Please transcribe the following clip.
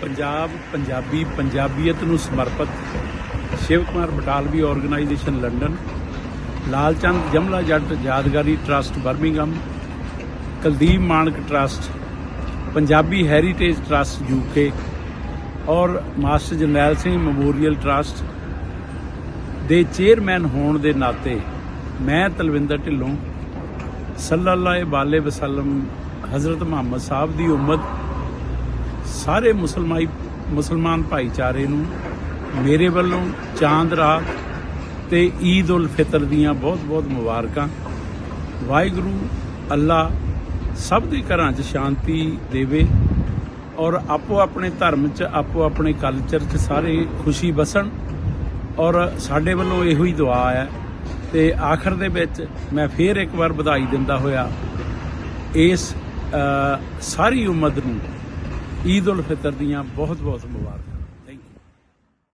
ਪੰਜਾਬ ਪੰਜਾਬੀ ਪੰਜਾਬੀਅਤ ਨੂੰ ਸਮਰਪਿਤ ਸ਼ਿਵ ਕੁਮਾਰ ਬਟਾਲਵੀ ਆਰਗੇਨਾਈਜੇਸ਼ਨ ਲੰਡਨ, ਲਾਲਚੰਦ ਜਮਲਾ ਜੱਟ ਯਾਦਗਾਰੀ trust Birmingham Kuldeep Manak trust Punjabi heritage trust UK ਔਰ master Jarnail Singh memorial trust ਦੇ ਚੇਅਰਮੈਨ ਹੋਣ ਦੇ ਨਾਤੇ ਮੈਂ ਤਲਵਿੰਦਰ ਢਿੱਲੋਂ ਸੱਲੱਲਾਹੁ ਅਲੈਹਿ ਵਸੱਲਮ ਹਜ਼ਰਤ ਮੁਹੰਮਦ ਸਾਹਿਬ ਦੀ ਉਮਤ ਸਾਰੇ ਮੁਸਲਮਾਈ ਮੁਸਲਮਾਨ ਭਾਈਚਾਰੇ ਨੂੰ ਮੇਰੇ ਵੱਲੋਂ ਚਾਂਦ, ਰਾਤ ਤੇ ਈਦ ਉਲ ਫਿਤਰ ਦੀਆਂ ਬਹੁਤ-ਬਹੁਤ ਮੁਬਾਰਕਾਂ। ਵਾਹਿਗੁਰੂ ਅੱਲਾ ਸਭ ਦੇ ਘਰਾਂ 'ਚ ਸ਼ਾਂਤੀ ਦੇਵੇ ਔਰ ਆਪੋ ਆਪਣੇ ਧਰਮ 'ਚ, ਆਪੋ ਆਪਣੇ ਕਲਚਰ 'ਚ ਸਾਰੇ ਖੁਸ਼ੀ ਵਸਣ ਔਰ ਸਾਡੇ ਵੱਲੋਂ ਇਹੋ ਹੀ ਦੁਆ ਹੈ ਤੇ ਆਖਰ ਦੇ ਵਿੱਚ ਮੈਂ ਫੇਰ ਇੱਕ ਵਾਰ ਵਧਾਈ ਦਿੰਦਾ ਹੋਇਆ ਇਸ ਸਾਰੀ ਉਮਤ ਨੂੰ ਈਦ ਉਲ ਫਿਤਰ ਦੀਆਂ ਬਹੁਤ ਬਹੁਤ ਮੁਬਾਰਕਾਂ।